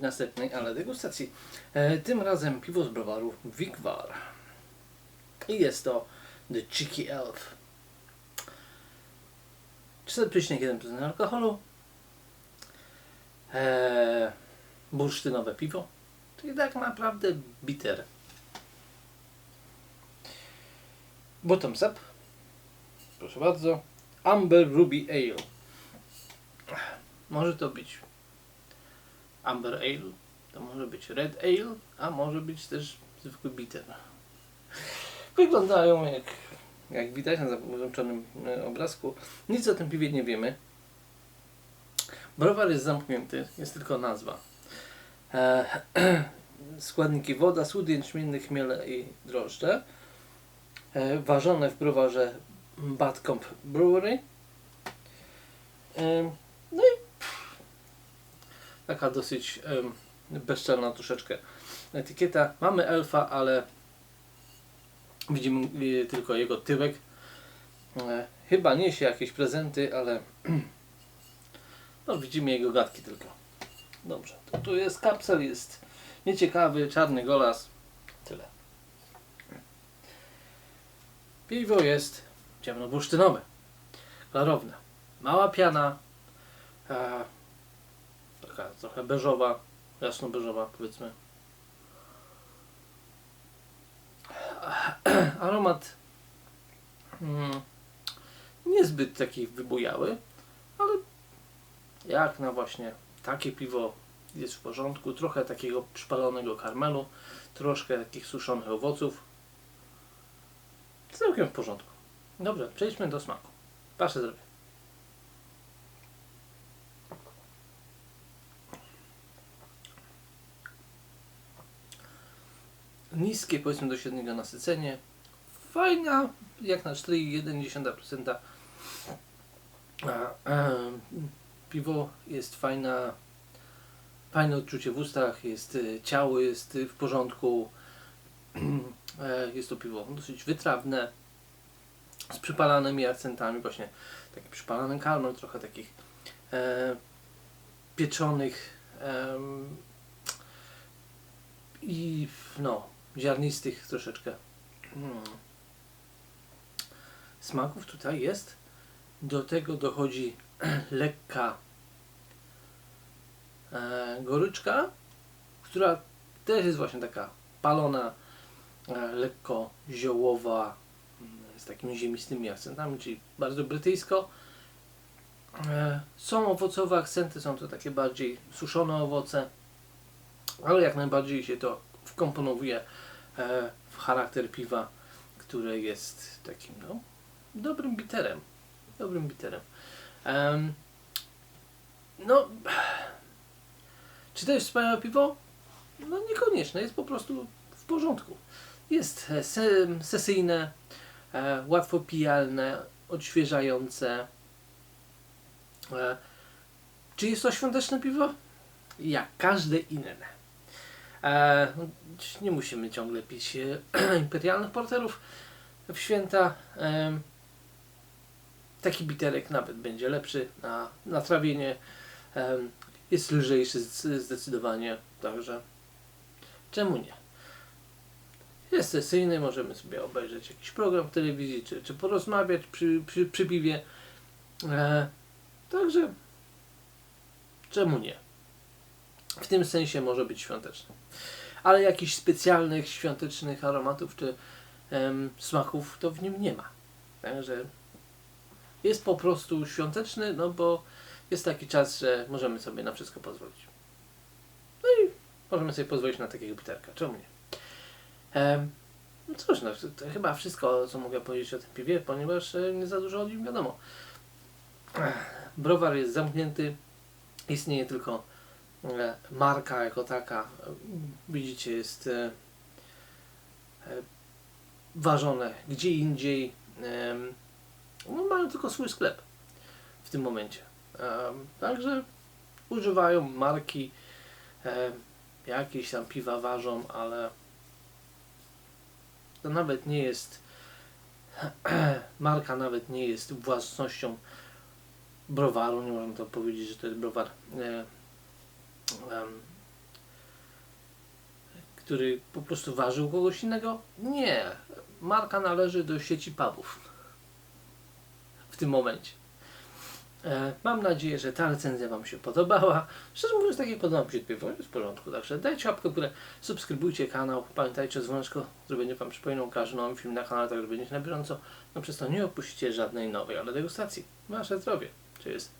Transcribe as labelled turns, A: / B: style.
A: Następnej, ale degustacji. E, tym razem piwo z browaru Wigwar. I jest to The Cheeky Elf. 4,1% alkoholu. E, bursztynowe piwo. Czyli tak naprawdę bitter. Bottoms up. Proszę bardzo. Amber Ruby Ale. Może to być Amber Ale, to może być Red Ale, a może być też zwykły bitter. Wyglądają jak, jak widać na załączonym e, obrazku. Nic o tym piwie nie wiemy. Browar jest zamknięty, jest tylko nazwa. E, składniki woda, słód jęczmienny, chmiele i drożdże. E, ważone w browarze Badcomb Brewery. E, taka dosyć bezczelna troszeczkę etykieta. Mamy elfa, ale widzimy e, tylko jego tyłek. E, chyba niesie jakieś prezenty, ale no, widzimy jego gadki tylko. Dobrze, to tu jest kapsel, jest nieciekawy, czarny golas. Tyle. Piwo jest ciemnobursztynowe, klarowne. Mała piana, taka trochę beżowa, jasno-beżowa powiedzmy. Aromat mm, niezbyt taki wybujały, ale jak na właśnie takie piwo jest w porządku. Trochę takiego przypalonego karmelu, troszkę takich suszonych owoców. Całkiem w porządku. Dobrze, przejdźmy do smaku. Wasze zdrowie. Niskie powiedzmy do średniego nasycenie. Fajna, jak na 4,1%. A, e, Piwo jest fajna, fajne odczucie w ustach, jest e, ciało jest w porządku. E, Jest to piwo dosyć wytrawne, z przypalanymi akcentami, właśnie taki przypalany karmel, trochę takich e, pieczonych em, i no, ziarnistych troszeczkę hmm. smaków tutaj jest. Do tego dochodzi lekka e, goryczka, która też jest właśnie taka palona, e, lekko ziołowa, mm, z takimi ziemistymi akcentami, czyli bardzo brytyjsko. E, są owocowe akcenty, są to takie bardziej suszone owoce, ale jak najbardziej się to wkomponowuje w charakter piwa, które jest takim no, dobrym biterem. Dobrym biterem. Em, no, czy to jest wspaniałe piwo? No niekoniecznie, jest po prostu w porządku. Jest e, se, sesyjne, e, łatwo pijalne, odświeżające. E, czy jest to świąteczne piwo? Jak każde inne. E, nie musimy ciągle pić e, imperialnych porterów w święta. E, taki biterek nawet będzie lepszy na, na trawienie. E, jest lżejszy zdecydowanie, także czemu nie? Jest sesyjny, możemy sobie obejrzeć jakiś program w telewizji, czy, czy porozmawiać przy, przy, przy piwie. E, także czemu nie? W tym sensie może być świąteczny. Ale jakichś specjalnych świątecznych aromatów czy em, smaków to w nim nie ma. Także jest po prostu świąteczny, no bo jest taki czas, że możemy sobie na wszystko pozwolić. No i możemy sobie pozwolić na takiego biterka. Czemu nie? Em, no cóż, no, to chyba wszystko, co mogę powiedzieć o tym piwie, ponieważ e, nie za dużo o nim wiadomo. Browar jest zamknięty, istnieje tylko marka jako taka. E, Widzicie, jest e, e, ważone gdzie indziej. No, mają tylko swój sklep w tym momencie. Także używają marki, jakieś tam piwa ważą, ale to nawet nie jest marka nawet nie jest własnością browaru, nie można to powiedzieć, że to jest browar e, który po prostu ważył kogoś innego? Nie. Marka należy do sieci pubów. W tym momencie. E, mam nadzieję, że ta recenzja Wam się podobała. Szczerze mówiąc, tak jak podoba mi się jest w porządku. Także dajcie łapkę w górę, subskrybujcie kanał. Pamiętajcie o dzwoneczku, żeby nie Wam przypominał każdy nowy film na kanale, tak żeby być na bieżąco. No przez to nie opuścicie żadnej nowej, ale degustacji. Wasze zdrowie. Cheers.